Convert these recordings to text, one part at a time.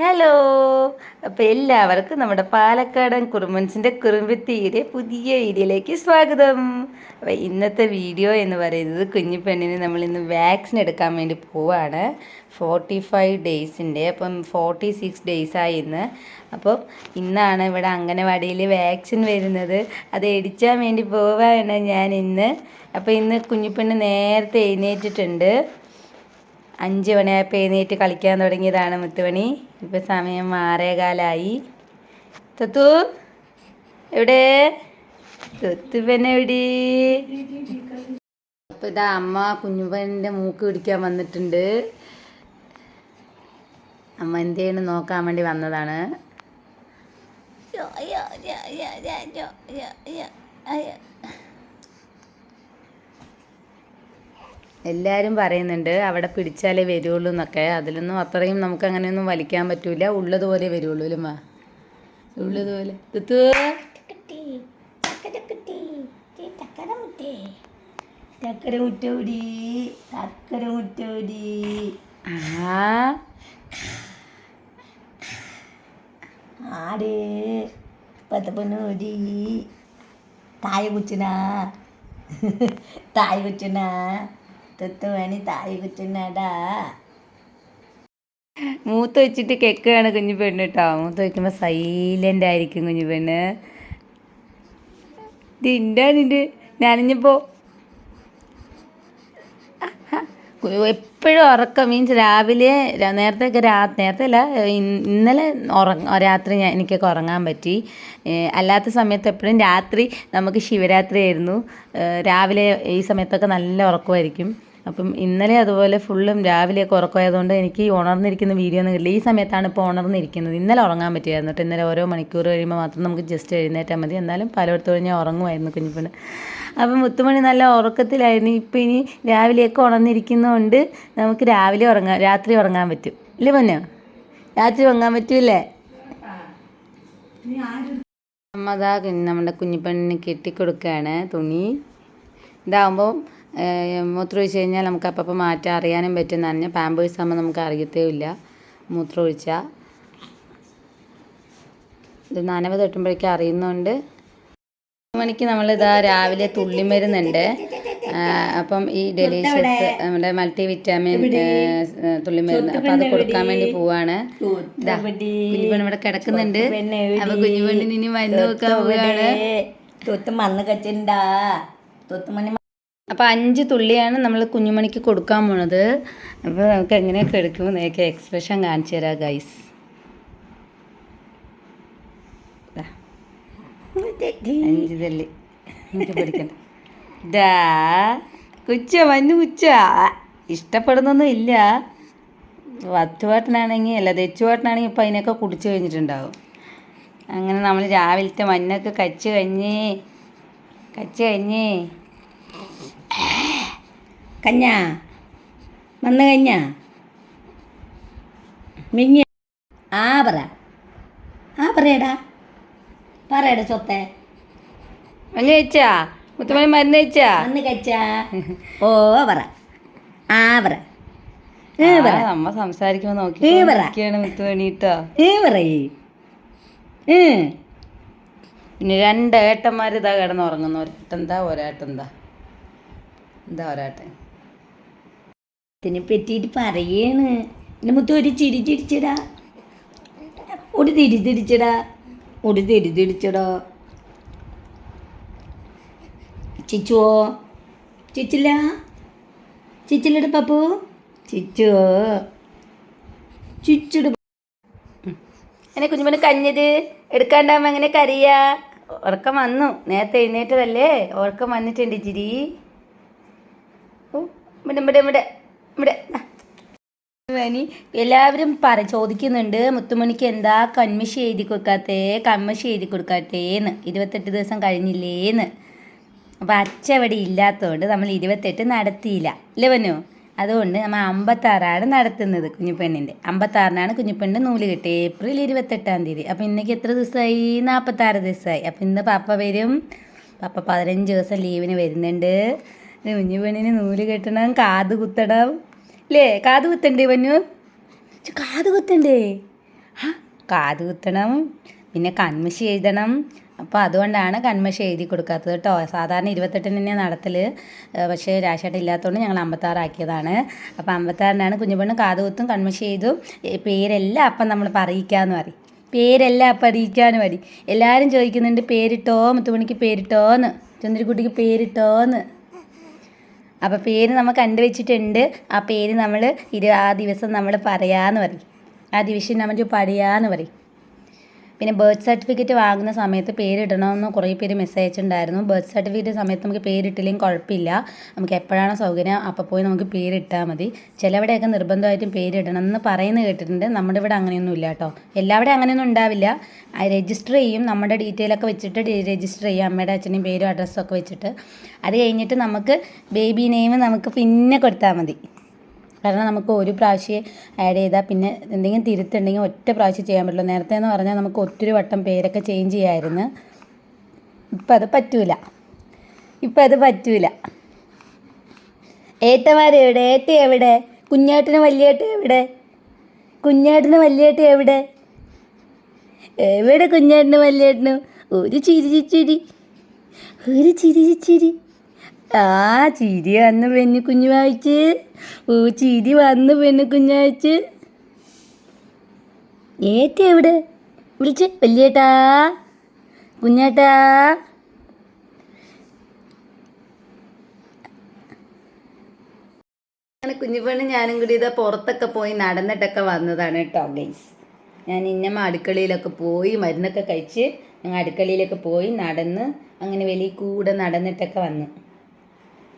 Hello. അപ്പോൾ എല്ലാവർക്കും നമ്മുടെ പാലക്കാടൻ കുറുമൻസിന്റെ കുറുമ്പത്തീരെ പുതിയ വീഡിയോയിലേക്ക് സ്വാഗതം. അപ്പോൾ ഇന്നത്തെ വീഡിയോ എന്ന് പറയുന്നത് കുഞ്ഞു പെണ്ണിന് നമ്മൾ ഇന്ന് വാക്സിൻ എടുക്കാൻ വേണ്ടി പോവാണ്. ഫോർട്ടി ഫൈവ് ഡേയ്സിന്റെ അപ്പം ഫോർട്ടി സിക്സ് ഡേയ്സായി ഇന്ന്. അപ്പോൾ ഇന്നാണ് ഇവിടെ അംഗനവാടിയിൽ വാക്സിൻ വരുന്നത്. അത് എടിച്ചാൻ വേണ്ടി പോവാണ് ഞാൻ ഇന്ന്. അപ്പോൾ ഇന്ന് കുഞ്ഞിപ്പെണ്ണ് നേരത്തെ എഴുന്നേറ്റിട്ടുണ്ട്. അഞ്ച് മണിയായപ്പോൾ എഴുന്നേറ്റ് കളിക്കാൻ തുടങ്ങിയതാണ് മുത്തുമണി. ഇപ്പോൾ സമയം മാറേകാലായി തത്തു എവിടെ? തത്തു പിന്നെ എവിടെ? അപ്പോൾ ഇതാ അമ്മ കുഞ്ഞുപന്റെ മൂക്ക് പിടിക്കാൻ വന്നിട്ടുണ്ട്. അമ്മ എന്ത് ചെയ്യണം നോക്കാൻ വേണ്ടി വന്നതാണ്. അയ്യോ അയ്യോ അയ്യോ അയ്യോ അയ്യോ. എല്ലാവരും പറയുന്നുണ്ട് അവിടെ പിടിച്ചാലേ വരുള്ളൂ എന്നൊക്കെ. അതിലൊന്നും അത്രയും നമുക്ക് അങ്ങനെയൊന്നും വലിക്കാൻ പറ്റൂല. ഉള്ളതുപോലെ വരുള്ളൂ അല്ലേ മാ ഉള്ളതുപോലെ തുത്തു. ചക്കര മുറ്റോടി ചക്കര മുറ്റോടി ആ ആട്. തായ കുച്ചിന. തായ കുച്ചിന. തുത്തുമണി തായ കുറ്റുന്നടാ. മൂത്ത് വെച്ചിട്ട് കെക്കുകയാണ് കുഞ്ഞു പെണ്ണ് കേട്ടോ മൂത്ത് വെക്കുമ്പോൾ സൈലന്റ് ആയിരിക്കും കുഞ്ഞു പെണ്ണ്. നിന്റെ നിന്റെ നനഞ്ഞപ്പോൾ എപ്പോഴും ഉറക്കം. മീൻസ് രാവിലെ നേരത്തെ രാ നേരത്തെ അല്ല ഇന്നലെ ഉറങ്ങ രാത്രി ഞാൻ എനിക്കൊക്കെ ഉറങ്ങാൻ പറ്റി. അല്ലാത്ത സമയത്ത് എപ്പോഴും രാത്രി നമുക്ക് ശിവരാത്രി ആയിരുന്നു. രാവിലെ ഈ സമയത്തൊക്കെ നല്ല ഉറക്കമായിരിക്കും. അപ്പം ഇന്നലെ അതുപോലെ ഫുള്ളും രാവിലെയൊക്കെ ഉറക്കമായതുകൊണ്ട് എനിക്ക് ഉണർന്നിരിക്കുന്ന വീഡിയോ ഒന്നും കിട്ടില്ല. ഈ സമയത്താണ് ഇപ്പോൾ ഉണർന്നിരിക്കുന്നത്. ഇന്നലെ ഉറങ്ങാൻ പറ്റിയായിരുന്നു കേട്ടോ. ഇന്നലെ ഓരോ മണിക്കൂർ കഴിയുമ്പോൾ മാത്രം നമുക്ക് ജസ്റ്റ് എഴുന്നേറ്റാൽ മതി. എന്നാലും പലയിടത്തോളം ഞാൻ ഉറങ്ങുമായിരുന്നു കുഞ്ഞിപ്പണ് അപ്പം മുത്തുമണി നല്ല ഉറക്കത്തിലായിരുന്നു. ഇപ്പം ഇനി രാവിലെയൊക്കെ ഉണർന്നിരിക്കുന്നതുകൊണ്ട് നമുക്ക് രാവിലെ ഉറങ്ങാം. രാത്രി ഉറങ്ങാൻ പറ്റും. ഇല്ലേ പൊന്നോ? രാത്രി ഉറങ്ങാൻ പറ്റൂലേ അമ്മതാ നമ്മുടെ കുഞ്ഞിപ്പെണ്ണിന് കെട്ടിക്കൊടുക്കുകയാണ് തുണി. ഇതാകുമ്പോൾ മൂത്രം ഒഴിച്ച് കഴിഞ്ഞാൽ നമുക്ക് അപ്പം മാറ്റാൻ അറിയാനും പറ്റും നനഞ്ഞ പാമ്പേഴ്സ് ആകുമ്പോൾ നമുക്ക് അറിയത്തേ ഇല്ല മൂത്രം ഒഴിച്ചാൽ ഇത് നനവ് തട്ടുമ്പോഴേക്കും അറിയുന്നുണ്ട്. മണിക്ക് നമ്മളിതാ രാവിലെ തുള്ളിമരുന്നുണ്ട്. മരുന്നുണ്ട് അപ്പം ഈ ഡെലീഷ്യസ് നമ്മുടെ മൾട്ടി വിറ്റാമിൻ തുള്ളിമരുന്ന്. അപ്പം അത് കൊടുക്കാൻ വേണ്ടി പോവാണ്. കുഞ്ഞുപെണ്ണ് ഇവിടെ കിടക്കുന്നുണ്ട്. അപ്പൊ കുഞ്ഞുപെണ്ണിന് ഇനി മരുന്ന് നോക്കാൻ പോവുകയാണ് തൊത്ത് മണ്ണ് കച്ചിണ്ടാ തൊത്തുമണി അപ്പോൾ അഞ്ച് തുള്ളിയാണ് നമ്മൾ കുഞ്ഞുമണിക്ക് കൊടുക്കാൻ പോണത്. അപ്പോൾ നമുക്ക് എങ്ങനെയൊക്കെ എടുക്കും നിങ്ങൾക്ക് എക്സ്പ്രഷൻ കാണിച്ചു തരാം ഗൈസ് അഞ്ച് തള്ളി. എനിക്ക് കുച്ച മഞ്ഞ് കുച്ച. ഇഷ്ടപ്പെടുന്നൊന്നും ഇല്ല. വത്തുവാട്ടനാണെങ്കിൽ അല്ല തെച്ചുവാട്ടനാണെങ്കിൽ ഇപ്പം അതിനൊക്കെ കുടിച്ചു കഴിഞ്ഞിട്ടുണ്ടാവും. അങ്ങനെ നമ്മൾ രാവിലത്തെ മഞ്ഞൊക്കെ കച്ച് കഴിഞ്ഞ് കച്ച് കഴിഞ്ഞ്. കഞ്ഞാ? വന്ന് കഞ്ഞ? മിങ്ങ ആ പറ. ആ പറയടാ. പറയടാ സ്വത്തെ. മഞ്ഞ കഴിച്ചാ? മുത്തുമണി മരുന്ന് കഴിച്ചാ? വന്ന് കച്ചാ ഓ പറ. ആ പറ. നമ്മ സംസാരിക്കുമ്പോ. നോക്കിയാണ് മുത്തുമണി കേട്ടോ ഏ പറയേ ഏ. പിന്നെ രണ്ട് ഏട്ടന്മാർ ഇതാ കിടന്ന് ഉറങ്ങുന്നു. ഒരേട്ടെന്താ ഒരേട്ടൻ എന്താ? എന്താ ഒരേട്ടൻ? ഇതിനെ പറ്റിയിട്ട് പറയാണ്. എന്റെ മുത്ത് ഒരു ചിരി ചിരിച്ചടാ. ഒരു തിരി തിരിച്ചിടാ. ഒരു തിരി തിരിച്ചിടോ. ചിച്ചുവോ? ചിച്ചില്ല? ചിച്ചില്ലട പപ്പു? ചിച്ചുവോ ചിച്ചുട. എന്നെ കുഞ്ഞുമണി കഞ്ഞത്. എടുക്കാണ്ടാവുമ്പോ എങ്ങനെ കരയാ? ഉറക്കം വന്നു. നേരത്തെ എഴുന്നേറ്റതല്ലേ? ഉറക്കം വന്നിട്ടുണ്ട് ഇച്ചിരി. ഓ ഇവിടെ ഇവിടെ ഇവിടെ. ഇവിടെ. ഇനി എല്ലാവരും പറ ചോദിക്കുന്നുണ്ട് മുത്തുമണിക്ക് എന്താ കൺമശി എഴുതി കൊടുക്കാത്തേ കൺമശി എഴുതി കൊടുക്കാത്തേന്ന്. ഇരുപത്തെട്ട് ദിവസം കഴിഞ്ഞില്ലേന്ന്. അപ്പോൾ അച്ഛ ഇല്ലാത്തതുകൊണ്ട് നമ്മൾ ഇരുപത്തെട്ട് നടത്തിയില്ല. അല്ലേ പന്നു? അതുകൊണ്ട് നമ്മൾ അമ്പത്താറാണ് നടത്തുന്നത് കുഞ്ഞുപെണ്ണിന്റെ. അമ്പത്താറിനാണ് കുഞ്ഞുപെണ്ണിന്റെ നൂൽ കിട്ടിയത് ഏപ്രിൽ ഇരുപത്തെട്ടാം തീയതി. അപ്പോൾ ഇന്നേക്ക് എത്ര ദിവസമായി നാൽപ്പത്താറ് ദിവസമായി അപ്പോൾ ഇന്ന് പപ്പ വരും. പപ്പ പതിനഞ്ച് ദിവസം ലീവിന് വരുന്നുണ്ട്. കുഞ്ഞുപെണ്ണിന് നൂൽ കെട്ടണം കാത് കുത്തണം. അല്ലേ കാത് കുത്തണ്ടേ പഞ്ഞു കാത് കുത്തണ്ടേ? ആ കാത് കുത്തണം. പിന്നെ കൺമശി എഴുതണം. അപ്പോൾ അതുകൊണ്ടാണ് കൺമശി എഴുതി കൊടുക്കാത്തത് കേട്ടോ. സാധാരണ ഇരുപത്തെട്ടിന് തന്നെ നടത്തൽ പക്ഷേ രാശേട്ടൻ ഇല്ലാത്തതുകൊണ്ട് ഞങ്ങൾ അമ്പത്താറാക്കിയതാണ്. അപ്പോൾ അമ്പത്താറിനാണ് കുഞ്ഞുപെണ്ണ് കാത് കുത്തും കൺമശി എഴുതും. പേരെല്ലാം അപ്പം നമ്മൾ പറയിക്കാന്ന് പറയും. പേരെല്ലാം അപ്പം അറിയിക്കാനും മതി എല്ലാവരും ചോദിക്കുന്നുണ്ട് പേരിട്ടോ? മുത്തുമണിക്ക് പേരിട്ടോന്ന്. ചന്ദ്രക്കുട്ടിക്ക് പേരിട്ടോന്ന്. അപ്പോൾ പേര് നമ്മൾ കണ്ടുവച്ചിട്ടുണ്ട്. ആ പേര് നമ്മൾ ഇരു ആ ദിവസം നമ്മൾ പറയാമെന്ന് പറയും. ആ ദിവസം നമ്മൾ പഠിയാന്ന് പറയും. പിന്നെ ബർത്ത് സർട്ടിഫിക്കറ്റ് വാങ്ങുന്ന സമയത്ത് പേരിടണമെന്ന് കുറേ പേര് മെസ്സേജ് അയച്ചിട്ടുണ്ടായിരുന്നു. ബർത്ത് സർട്ടിഫിക്കറ്റ് സമയത്ത് നമുക്ക് പേരിട്ടില്ലെങ്കിൽ കുഴപ്പമില്ല. നമുക്ക് എപ്പോഴാണോ സൗകര്യം അപ്പോൾ പോയി നമുക്ക് പേരിട്ടാൽ മതി. ചിലവിടെയൊക്കെ നിർബന്ധമായിട്ടും പേരിടണം എന്ന് പറയുന്നത് കേട്ടിട്ടുണ്ട്. നമ്മുടെ ഇവിടെ അങ്ങനെയൊന്നും ഇല്ല കേട്ടോ. എല്ലാവിടെയും അങ്ങനെയൊന്നും ഉണ്ടാവില്ല. രജിസ്റ്റർ ചെയ്യും. നമ്മുടെ ഡീറ്റെയിൽ ഒക്കെ വെച്ചിട്ട് രജിസ്റ്റർ ചെയ്യും. അമ്മയുടെ അച്ഛന്റെയും പേരും അഡ്രസ്സും ഒക്കെ വെച്ചിട്ട്. അത് കഴിഞ്ഞിട്ട് നമുക്ക് ബേബി നെയിം നമുക്ക് പിന്നെ കൊടുത്താൽ മതി. കാരണം നമുക്ക് ഒരു പ്രാവശ്യം ആഡ് ചെയ്താൽ പിന്നെ എന്തെങ്കിലും തിരുത്തുണ്ടെങ്കിൽ ഒറ്റ പ്രാവശ്യം ചെയ്യാൻ പറ്റുള്ളൂ. നേരത്തെ എന്ന് പറഞ്ഞാൽ നമുക്ക് ഒത്തിരി വട്ടം പേരൊക്കെ ചേഞ്ച് ചെയ്യാമായിരുന്നു ഇപ്പം അത് പറ്റൂല. ഇപ്പം അത് പറ്റൂല. ഏട്ടന്മാരെവിടെ ഏട്ട എവിടെ? കുഞ്ഞേട്ടന് വലിയേട്ട എവിടെ? കുഞ്ഞേട്ടന് വലിയേട്ട എവിടെ? എവിടെ കുഞ്ഞേട്ടന് വലിയേട്ടനും? ഒരു ചിരി ചിരി ഒരു ചിരി ചിരി. ആ ചിരി വന്ന് പെണ്ണു കുഞ്ഞു വായിച്ച്. ഓ ചിരി വന്ന് പെണ്ണു കുഞ്ഞു വായിച്ച്. ഏറ്റ എവിടെ? വിളിച്ച് വലിയേട്ടാ. കുഞ്ഞേട്ടാ. അങ്ങനെ കുഞ്ഞുപെണ്ണ് ഞാനും കൂടി ഇതാ പുറത്തൊക്കെ പോയി നടന്നിട്ടൊക്കെ വന്നതാണ് കേട്ടോ ഗൈസ് ഞാൻ ഇന്നമ്മ അടുക്കളയിലൊക്കെ പോയി മരുന്നൊക്കെ കഴിച്ച് ഞങ്ങൾ അടുക്കളയിലൊക്കെ പോയി നടന്ന് അങ്ങനെ വലിയ കൂടെ നടന്നിട്ടൊക്കെ വന്നു.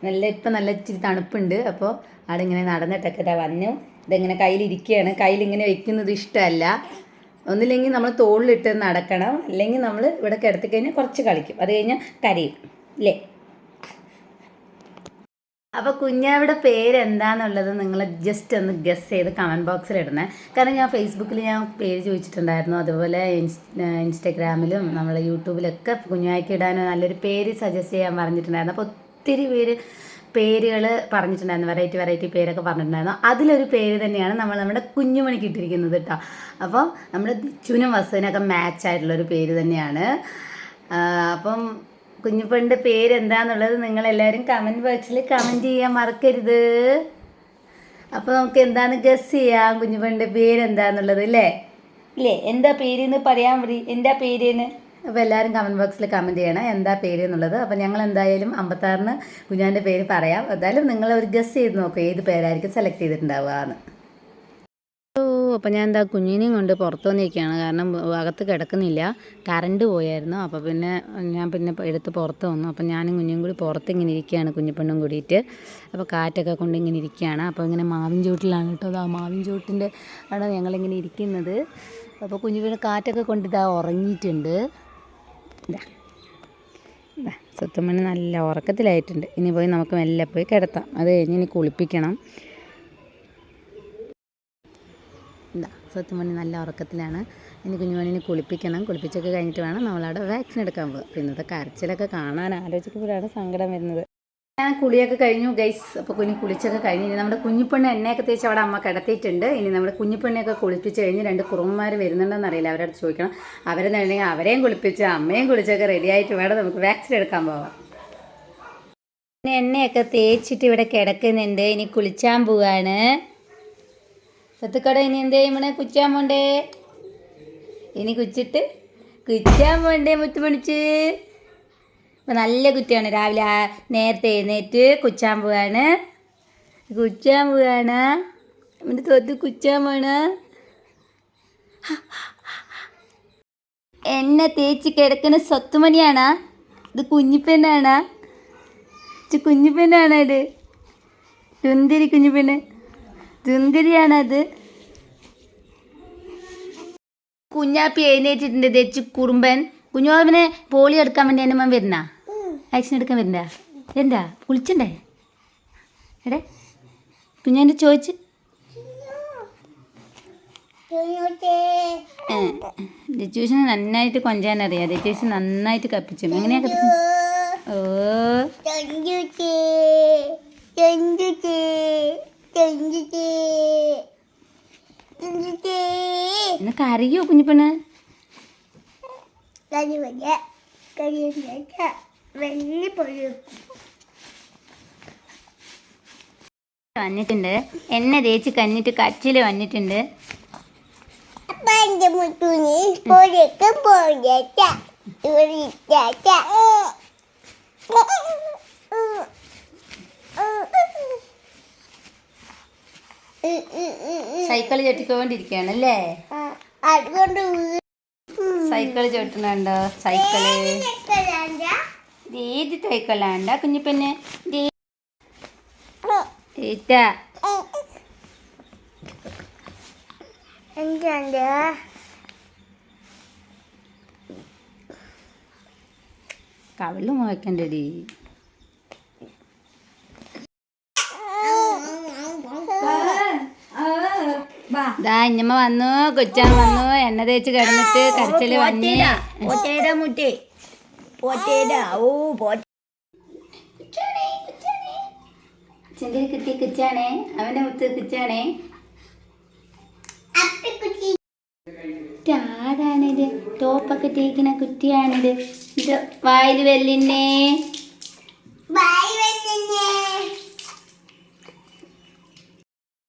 നല്ല ഇപ്പം നല്ല ഇച്ചിരി തണുപ്പുണ്ട്. അപ്പോൾ അവിടെ ഇങ്ങനെ നടന്നിട്ടൊക്കെ ഇതാ വന്നു. ഇതെങ്ങനെ കയ്യിലിരിക്കുകയാണ്. കയ്യിലിങ്ങനെ വെക്കുന്നത് ഇഷ്ടമല്ല. ഒന്നില്ലെങ്കിൽ നമ്മൾ തോളിലിട്ട് നടക്കണം. അല്ലെങ്കിൽ നമ്മൾ ഇവിടെ കിടത്തി കഴിഞ്ഞാൽ കുറച്ച് കളിക്കും. അത് കഴിഞ്ഞാൽ കരയും. ഇല്ലേ അപ്പോൾ കുഞ്ഞാവിടെ പേരെന്താന്നുള്ളത് നിങ്ങൾ ജസ്റ്റ് ഒന്ന് ഗസ് ചെയ്ത് കമന്റ് ബോക്സിൽ ഇടണേ. കാരണം ഞാൻ ഫേസ്ബുക്കിൽ ഞാൻ പേര് ചോദിച്ചിട്ടുണ്ടായിരുന്നു. അതുപോലെ ഇൻസ്റ്റാഗ്രാമിലും നമ്മളെ യൂട്യൂബിലൊക്കെ കുഞ്ഞായ്ക്ക് ഇടാൻ നല്ലൊരു പേര് സജസ്റ്റ് ചെയ്യാൻ പറഞ്ഞിട്ടുണ്ടായിരുന്നു. അപ്പോൾ ഒത്തിരി പേര് പേരുകൾ പറഞ്ഞിട്ടുണ്ടായിരുന്നു. വെറൈറ്റി വെറൈറ്റി പേരൊക്കെ പറഞ്ഞിട്ടുണ്ടായിരുന്നു. അതിലൊരു പേര് തന്നെയാണ് നമ്മൾ നമ്മുടെ കുഞ്ഞുമണിക്ക് ഇട്ടിരിക്കുന്നത് കേട്ടോ അപ്പോൾ നമ്മുടെ ദിച്ചുവിനും വസുവിനൊക്കെ മാച്ച് ആയിട്ടുള്ളൊരു പേര് തന്നെയാണ്. അപ്പം കുഞ്ഞുപെണ്ണിന്റെ പേര് എന്താന്നുള്ളത് നിങ്ങളെല്ലാവരും കമന്റ് ബോക്സിൽ കമന്റ് ചെയ്യാൻ മറക്കരുത്. അപ്പോൾ നമുക്ക് എന്താണ് ഗസ് ചെയ്യാം? കുഞ്ഞുപെണ്ണിന്റെ പേര് എന്താന്നുള്ളത് അല്ലേ ഇല്ലേ എന്താ പേര് എന്ന് പറയാൻ മതി എന്താ പേര് അപ്പോൾ എല്ലാവരും കമന്റ് ബോക്സിൽ കമന്റ് ചെയ്യണം. എന്താ പേര് എന്നുള്ളത്. അപ്പോൾ ഞങ്ങൾ എന്തായാലും അമ്പത്താറിന് കുഞ്ഞാന്റെ പേര് പറയാം. എന്തായാലും നിങ്ങൾ ഒരു ഗസ് ചെയ്ത് നോക്കൂ ഏത് പേരായിരിക്കും സെലക്ട് ചെയ്തിട്ടുണ്ടാവുക എന്ന്. അപ്പോൾ ഞാൻ എന്താ കുഞ്ഞിനെയും കൊണ്ട് പുറത്തു വന്നിരിക്കുകയാണ്. കാരണം അകത്ത് കിടക്കുന്നില്ല. കറണ്ട് പോയായിരുന്നു. അപ്പോൾ പിന്നെ ഞാൻ പിന്നെ എടുത്ത് പുറത്ത് വന്നു. അപ്പോൾ ഞാനും കുഞ്ഞും കൂടി പുറത്ത് ഇങ്ങനെ ഇരിക്കുകയാണ് കുഞ്ഞിപ്പെണ്ണും കൂടിയിട്ട്. അപ്പോൾ കാറ്റൊക്കെ കൊണ്ട് ഇങ്ങനെ ഇരിക്കുകയാണ്. അപ്പോൾ ഇങ്ങനെ മാവിൻ ചൂട്ടിലാണ് കേട്ടോ. അതാ മാവിൻ ചൂട്ടിന്റെ ആണ് ഞങ്ങളിങ്ങനെ ഇരിക്കുന്നത്. അപ്പോൾ കുഞ്ഞു പിന്നെ കാറ്റൊക്കെ കൊണ്ട് ഇതാ ഉറങ്ങിയിട്ടുണ്ട്. ഇതാ. ഇതാ നല്ല ഉറക്കത്തിലായിട്ടുണ്ട്. ഇനി പോയി നമുക്ക് മെല്ലെ പോയി കിടത്താം. അത് കഴിഞ്ഞ് ഇനി കുളിപ്പിക്കണം. എന്താ സത്യമണി നല്ല ഉറക്കത്തിലാണ്. ഇനി കുഞ്ഞുമണിനെ കുളിപ്പിക്കണം. കുളിപ്പിച്ചൊക്കെ കഴിഞ്ഞിട്ട് വേണം നമ്മളവിടെ വാക്സിൻ എടുക്കാൻ പോകുക ഇന്നത്തെ കരച്ചിലൊക്കെ കാണാൻ ആലോചിക്കുമ്പോഴാണ് സങ്കടം വരുന്നത്. ഞാൻ കുളിയൊക്കെ കഴിഞ്ഞു ഗൈസ് അപ്പോൾ കുഞ്ഞു കുളിച്ചൊക്കെ കഴിഞ്ഞ് ഇനി നമ്മുടെ കുഞ്ഞിപ്പെണ്ണ് എണ്ണയൊക്കെ തേച്ച് അവിടെ അമ്മ കിടത്തിയിട്ടുണ്ട്. ഇനി നമ്മുടെ കുഞ്ഞിപ്പെണ്ണയൊക്കെ കുളിപ്പിച്ച് കഴിഞ്ഞ് രണ്ട് കുറുമ്മമാർ വരുന്നുണ്ടെന്ന് അറിയില്ല. അവരോട് ചോദിക്കണം. അവരെന്നുണ്ടെങ്കിൽ അവരെയും കുളിപ്പിച്ച് അമ്മയും കുളിച്ചൊക്കെ റെഡി ആയിട്ട് വേണം നമുക്ക് വാക്സിൻ എടുക്കാൻ പോവാം പിന്നെ എണ്ണയൊക്കെ തേച്ചിട്ട് ഇവിടെ കിടക്കുന്നുണ്ട്. ഇനി കുളിച്ചാൻ പോവാണ്. സത്തുക്കട ഇനി എന്ത് ചെയ്യുമ്പോണേ കുച്ചാൻ പോണ്ടേ? ഇനി കുച്ചിട്ട് കുച്ചാൻ പോണ്ടേ മുത്തുമണിച്ച്? അപ്പം നല്ല കുറ്റിയാണ്. രാവിലെ നേരത്തെ എഴുന്നേറ്റ് കുച്ചാൻ പോവാണ്. കുച്ചാൻ പോവാണ്. എന്റെ തൊത്ത് കുച്ചാൻ പോണ് എണ്ണ തേച്ച് കിടക്കുന്ന സ്വത്തുമണിയാണ്. ഇത് കുഞ്ഞിപ്പെണ്ണാണ്. കുഞ്ഞിപ്പെണ്ണാണ് ഇത്. തുന്തിരി കുഞ്ഞിപ്പെണ്ണ്. തുന്തിരിയാണത് കുഞ്ഞാപ്പി എഴുന്നേറ്റിട്ടുണ്ട്. തേച്ച് കുറുമ്പൻ. കുഞ്ഞുവാവിനെ പോളി എടുക്കാൻ വേണ്ടി എന്റെ മകൻ വരുന്ന? വാക്സിൻ എടുക്കാൻ വരണ്ട എന്താ കുളിച്ചണ്ടേ എടേ എന്റെ ചോദിച്ച്. രജൂസിന് നന്നായിട്ട് കൊഞ്ചാൻ അറിയാം. ജിജൂഷൻ നന്നായിട്ട് കപ്പിച്ചു എങ്ങനെയാ കപ്പിച്ചു ഓ. ഇന്ന് കരയോ കുഞ്ഞിപ്പെണ്ണ് വന്നിട്ടുണ്ട്. എണ്ണ തേച്ച് കഞ്ഞിട്ട് കച്ചിൽ വന്നിട്ടുണ്ട്. സൈക്കിൾ അതുകൊണ്ട് സൈക്കിൾ ചവിട്ടുന്നുണ്ടോ? സൈക്കിൾ. ഇത് ഏത് സൈക്കിളാണ്ട കുഞ്ഞിപ്പന്നെ ഏറ്റാ എന്തുണ്ട് കവിൾ മുഴക്കണ്ടടി ദാ ഇഞ്ഞമ്മ വന്നു കൊച്ചാൻ വന്നു എണ്ണ തേച്ച് കിടന്നിട്ട് കരച്ചിൽ വന്നേ പോറ്റേടാ പോറ്റേടാ ഓ പോറ്റ ചെന്തിൽ കിട്ടിയ കിച്ചാണേ. അവന്റെ മുത്ത് കിച്ചാണേ. ആരാണിത് ടോപ്പൊക്കെ തേക്കുന്ന കുറ്റിയാണിത് ഇത് വായിൽ വെല്ലിന്നേ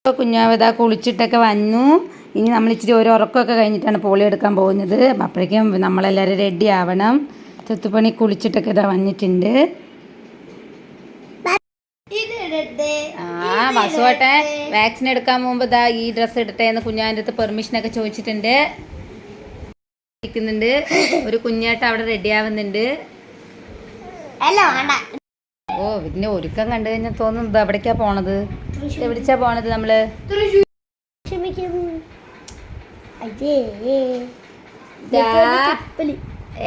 കുഞ്ഞാവത കുളിച്ചിട്ടൊക്കെ വന്നു. ഇനി നമ്മൾ ഇച്ചിരി ഒരു ഉറക്കമൊക്കെ കഴിഞ്ഞിട്ടാണ് പോളി എടുക്കാൻ പോകുന്നത്. അപ്പോഴേക്കും നമ്മളെല്ലാവരും റെഡി ആവണം. ചെത്തുപണി കുളിച്ചിട്ടൊക്കെ ഇതാ വന്നിട്ടുണ്ട്. ആ വസുവട്ടെ വാക്സിൻ എടുക്കാൻ മുമ്പ് ഇതാ ഈ ഡ്രസ്സ് ഇടട്ടെ എന്ന് കുഞ്ഞാന്റെ അടുത്ത് പെർമിഷനൊക്കെ ചോദിച്ചിട്ടുണ്ട്. ഇരിക്കുന്നുണ്ട്. ഒരു കുഞ്ഞേട്ട അവിടെ റെഡി ആവുന്നുണ്ട്. ഓ ഇതിന്റെ ഒരുക്കം കണ്ടു കഴിഞ്ഞാൽ തോന്നുന്നു ഇത് എവിടേക്കാ പോണത്. എവിടേക്കാ പോണത് നമ്മൾ? ക്ഷമിക്കും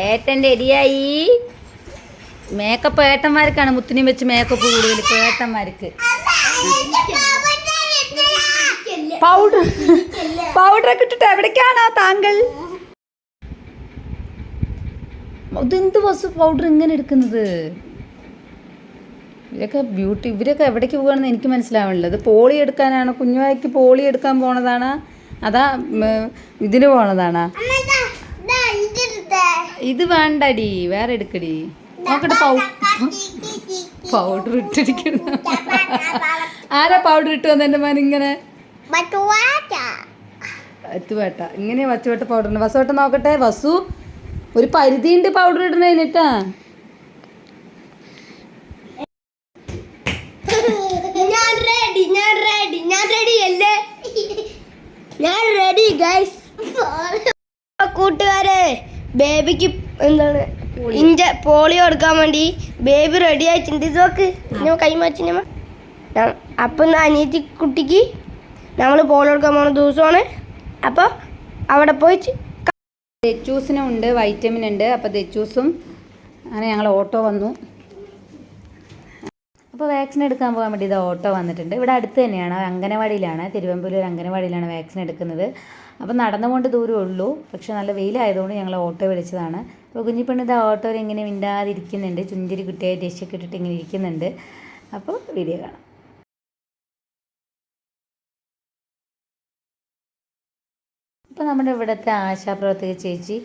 ഏട്ടന്റെ എരിയായി മേക്കപ്പ് ഏട്ടന്മാർക്കാണ് മുത്തിനും വെച്ച് മേക്കപ്പ് കൂടുതൽ ഏട്ടന്മാർക്ക്. പൗഡർ. ഒക്കെ ഇട്ടിട്ട് എവിടേക്കാണോ താങ്കൾ? ഇതെന്ത് വസ്തു പൗഡർ ഇങ്ങനെ എടുക്കുന്നത്? ഇവരൊക്കെ ബ്യൂട്ടി ഇവരൊക്കെ എവിടേക്ക് പോകണമെന്ന് എനിക്ക് മനസ്സിലാവണില്ല പോളി എടുക്കാനാണോ കുഞ്ഞുവായ്ക്ക് പോളി എടുക്കാൻ പോണതാണോ അതാ ഇതിന് പോണതാണാ. ഇത് വേണ്ടടി വേറെ എടുക്കടി. നോക്കട്ടെ പൗഡർ ഇട്ടിരിക്കുന്നു ആരാ പൗഡർ ഇട്ട് വന്ന എന്റെ മോൻ ഇങ്ങനെ? വച്ചുവേട്ട ഇങ്ങനെ വച്ചുവേട്ട പൗഡർ ഉണ്ട് വസുവേട്ട നോക്കട്ടെ വസു ഒരു പരിധിയുണ്ട് പൗഡർ ഇടണേനിട്ടാ ഞാൻ റെഡി ഞാൻ റെഡി ഞാൻ റെഡി അല്ലേ? ഞാൻ റെഡി ഗൈസ് കൂട്ടുകാരെ ബേബിക്ക് എന്താണ്? ഇഞ്ച പോളിയോ എടുക്കാൻ വേണ്ടി ബേബി റെഡി ആയിട്ടുണ്ട്. ഇത് നോക്ക്. ഞാൻ കൈമാറ്റിനമ്മ അപ്പം അനിയത്തി കുട്ടിക്ക് നമ്മൾ പോളിയോ എടുക്കാൻ പോണ ദിവസമാണ്. അപ്പോൾ അവിടെ പോയിട്ട് ദച്ചൂസിനും ഉണ്ട് വൈറ്റമിൻ ഉണ്ട്. അപ്പോൾ ദച്ചൂസും അങ്ങനെ ഞങ്ങൾ ഓട്ടോ വന്നു. അപ്പോൾ വാക്സിൻ എടുക്കാൻ പോകാൻ വേണ്ടി ഇത് ഓട്ടോ വന്നിട്ടുണ്ട്. ഇവിടെ അടുത്ത് തന്നെയാണ് അംഗനവാടിയിലാണ്. തിരുവനന്തപുരം അംഗനവാടിയിലാണ് വാക്സിൻ എടുക്കുന്നത്. അപ്പോൾ നടന്നുകൊണ്ട് ദൂരമേ ഉള്ളൂ. പക്ഷെ നല്ല വെയിലായതുകൊണ്ട് ഞങ്ങൾ ഓട്ടോ വിളിച്ചതാണ്. അപ്പോൾ കുഞ്ഞിപ്പെണ്ണ് ഇത് ഓട്ടോയിൽ ഇങ്ങനെ മിണ്ടാതിരിക്കുന്നുണ്ട്. ചുഞ്ചിരി കുട്ടിയായി രക്ഷയൊക്കെ ഇട്ടിട്ട് ഇങ്ങനെ ഇരിക്കുന്നുണ്ട്. അപ്പോൾ വീഡിയോ കാണാം. അപ്പോൾ നമ്മുടെ ഇവിടുത്തെ ആശാപ്രവർത്തക ചേച്ചി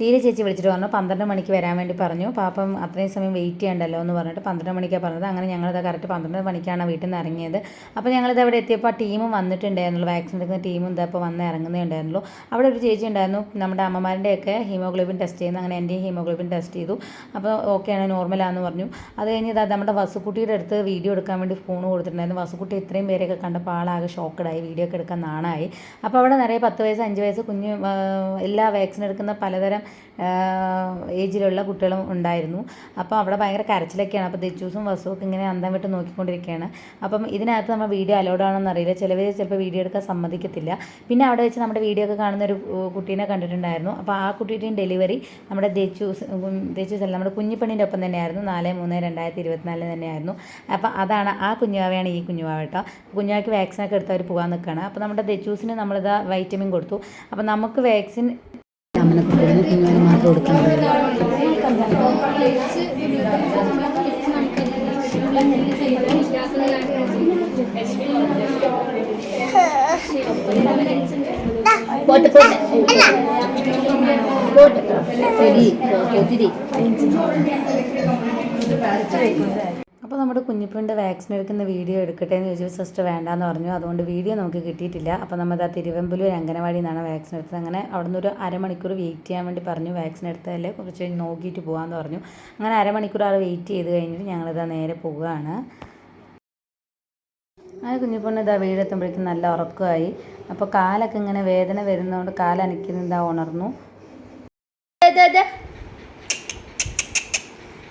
ലീല ചേച്ചി വിളിച്ചിട്ട് പറഞ്ഞു പന്ത്രണ്ട് മണിക്ക് വരാൻ വേണ്ടി പറഞ്ഞു. പാപ്പം അത്രയും സമയം വെയിറ്റ് ചെയ്യണ്ടല്ലോ എന്ന് പറഞ്ഞിട്ട് പന്ത്രണ്ട് മണിക്കാണ് പറഞ്ഞത്. അങ്ങനെ ഞങ്ങളിത് കറക്റ്റ് പന്ത്രണ്ട് മണിക്കാണ് വീട്ടിൽ നിന്ന് ഇറങ്ങിയത്. അപ്പോൾ ഞങ്ങളിത് അവിടെ എത്തിയപ്പോൾ ആ ടീമും വന്നിട്ടുണ്ടായിരുന്നുള്ളൂ വാക്സിൻ എടുക്കുന്ന ടീമും ഇതാ ഇപ്പോൾ വന്ന് ഇറങ്ങുന്നേ ഉണ്ടായിരുന്നുള്ളൂ അവിടെ ഒരു ചേച്ചി ഉണ്ടായിരുന്നു. നമ്മുടെ അമ്മമാരുടെയൊക്കെ ഹീമോഗ്ലോബിൻ ടെസ്റ്റ് ചെയ്യുന്നു അങ്ങനെ എന്റെയും ഹീമോഗ്ലോബിൻ ടെസ്റ്റ് ചെയ്തു. അപ്പോൾ ഓക്കെയാണ് നോർമലാണെന്ന് പറഞ്ഞു. അത് കഴിഞ്ഞ് ഇതാ നമ്മുടെ വസുക്കുട്ടിയുടെ അടുത്ത് വീഡിയോ എടുക്കാൻ വേണ്ടി ഫോൺ കൊടുത്തിട്ടുണ്ടായിരുന്നു. വസുക്കുട്ടി ഇത്രയും പേരെയൊക്കെ കണ്ടപ്പോൾ ആളാകെ ഷോക്കഡായി വീഡിയോ ഒക്കെ എടുക്കാൻ നാണായി. അപ്പോൾ അവിടെ നിറയെ പത്ത് വയസ്സ് അഞ്ച് വയസ്സ് കുഞ്ഞ് എല്ലാ വാക്സിൻ എടുക്കുന്ന പലതരം ഏജിലുള്ള കുട്ടികളും ഉണ്ടായിരുന്നു. അപ്പോൾ അവിടെ ഭയങ്കര കരച്ചിലൊക്കെയാണ്. അപ്പോൾ ദച്ചൂസും വസുവൊക്കെ ഇങ്ങനെ അന്തം വിട്ട് നോക്കിക്കൊണ്ടിരിക്കുകയാണ് അപ്പം ഇതിനകത്ത് നമ്മൾ വീഡിയോ അലോഡ് ആണോന്ന് അറിയില്ല. ചിലവർ ചിലപ്പോൾ വീഡിയോ എടുക്കാൻ സമ്മതിക്കത്തില്ല. പിന്നെ അവിടെ വെച്ച് നമ്മുടെ വീഡിയോ ഒക്കെ കാണുന്ന ഒരു കുട്ടീനെ കണ്ടിട്ടുണ്ടായിരുന്നു. അപ്പോൾ ആ കുട്ടിയുടെയും ഡെലിവറി നമ്മുടെ ദച്ചൂസ് ദേച്ചൂസ് അല്ല നമ്മുടെ കുഞ്ഞിപ്പണ്ണിന്റെ ഒപ്പം തന്നെയായിരുന്നു. നാല് മൂന്ന് രണ്ടായിരത്തി ഇരുപത്തിനാലിൽ തന്നെയായിരുന്നു. അപ്പോൾ അതാണ് ആ കുഞ്ഞുവാവയാണ് ഈ കുഞ്ഞുവാവ കേട്ടോ. കുഞ്ഞുവാവയ്ക്ക് വാക്സിനൊക്കെ എടുത്ത് അവർ പോകാൻ നിൽക്കുകയാണ് അപ്പോൾ നമ്മുടെ ദച്ചൂസിന് നമ്മളിതാ വൈറ്റമിൻ കൊടുത്തു. അപ്പോൾ നമുക്ക് വാക്സിൻ അമ്മനെ കൊണ്ടുവന്ന് കുഞ്ഞുവാന് മാത്രം കൊടുക്കുന്നത് പോട്ട് പോട്ട്. പോട്ട്. ശരി ഒത്തിരി അപ്പോൾ നമ്മുടെ കുഞ്ഞിപ്പന്റെ വാക്സിൻ എടുക്കുന്ന വീഡിയോ എടുക്കട്ടെ എന്ന് ചോദിച്ചു. സിസ്റ്റർ വേണ്ടാന്ന് പറഞ്ഞു. അതുകൊണ്ട് വീഡിയോ നമുക്ക് കിട്ടിയിട്ടില്ല. അപ്പോൾ നമ്മൾ ആ തിരുവമ്പലൂർ അംഗനവാടിയിൽ നിന്നാണ് വാക്സിൻ എടുത്തത്. അങ്ങനെ അവിടെ നിന്ന് ഒരു അരമണിക്കൂർ വെയിറ്റ് ചെയ്യാൻ വേണ്ടി പറഞ്ഞു. വാക്സിൻ എടുത്തതല്ലേ കുറച്ച് നോക്കിയിട്ട് പോകാമെന്ന് പറഞ്ഞു. അങ്ങനെ അരമണിക്കൂർ ആൾ വെയിറ്റ് ചെയ്ത് കഴിഞ്ഞിട്ട് ഞങ്ങളിതാ നേരെ പോവുകയാണ്. ആ കുഞ്ഞിപ്പൊണ്ണ് ഇതാ വീടെത്തുമ്പോഴേക്കും നല്ല ഉറക്കമായി. അപ്പോൾ കാലൊക്കെ ഇങ്ങനെ വേദന വരുന്നതുകൊണ്ട് കാലനക്കുന്നതാ ഉണർന്നു.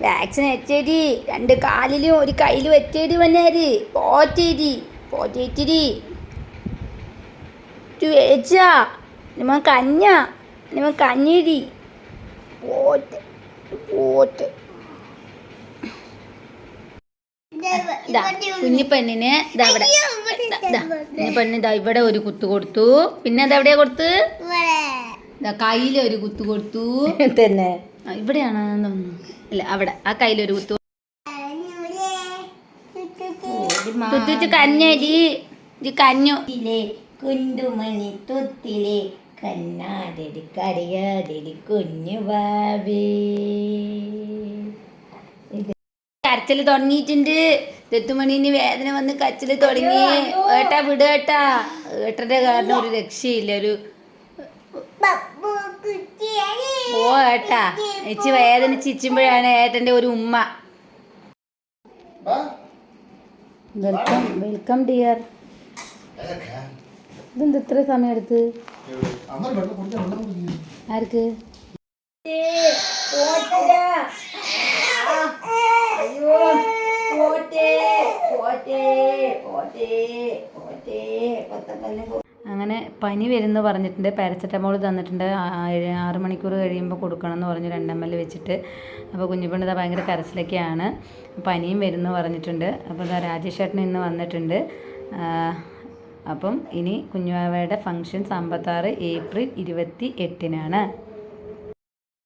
വാക്സിൻ വെച്ചേരി രണ്ട് കാലിലും ഒരു കയ്യിലും വെച്ചേരി വന്നേര്. പോറ്റേരി പോറ്റേറ്റിരി. വേച്ചാ നിമ കഞ്ഞ നിമ കഞ്ഞേരി പോറ്റ് പോറ്റ്. കുഞ്ഞിപ്പെണ്ണിന് ഇതാ ഇവിടെ. ദാ, ദാ, കുഞ്ഞിപ്പെണ്ണിന് ഇതാ ഇവിടെ ഒരു കുത്ത് കൊടുത്തു. പിന്നെ അത് എവിടെയാ കൊടുത്ത്? ഇതാ കുത്ത് ഒരു കുത്തു കൊടുത്തു. തന്നെ ഇവിടെയാണ് ഇവിടെയാണെന്ന് തോന്നുന്നു. ഇല്ല അവിടെ ആ കയ്യിലൊരു കുത്തു. തുത്തുച്ച് കഞ്ഞരി ഇത് കഞ്ഞു. കുണ്ടുമണി തൊത്തിലെ കണ്ണാടരി കരയാതിരി കുഞ്ഞു ബാബേ കരച്ചിൽ തുടങ്ങിയിട്ടുണ്ട്. തെത്തുമണീന് വേദന വന്ന് കച്ചിൽ തുടങ്ങി. ഏട്ടാ വിട് ഏട്ടാ. ഏട്ടന്റെ കാരണം ഒരു രക്ഷയില്ല ഒരു ഓ ഏട്ടാ. ഇച്ചി വേദന ചിച്ചുമ്പോഴാണ് ഏട്ടന്റെ ഒരു ഉമ്മ. വെൽക്കം വെൽക്കം ഡിയർ ഇതെന്ത് ഇത്ര സമയം എടുത്ത് ആർക്ക്? അങ്ങനെ പനി വരുന്നു പറഞ്ഞിട്ടുണ്ട്. പാരസെറ്റമോൾ തന്നിട്ടുണ്ട്. ആറ് മണിക്കൂർ കഴിയുമ്പോൾ കൊടുക്കണം എന്ന് പറഞ്ഞു രണ്ട് എൽ വെച്ചിട്ട്. അപ്പോൾ കുഞ്ഞുപെണ്ണിത ഭയങ്കര കരച്ചിലൊക്കെയാണ്. പനിയും വരുന്നു പറഞ്ഞിട്ടുണ്ട്. അപ്പോൾ ഇതാ രാജേഷ് ചേട്ടൻ ഇന്ന് വന്നിട്ടുണ്ട്. അപ്പം ഇനി കുഞ്ഞുവാവയുടെ ഫങ്ഷൻസ് അമ്പത്താറ് ഏപ്രിൽ ഇരുപത്തി എട്ടിനാണ്.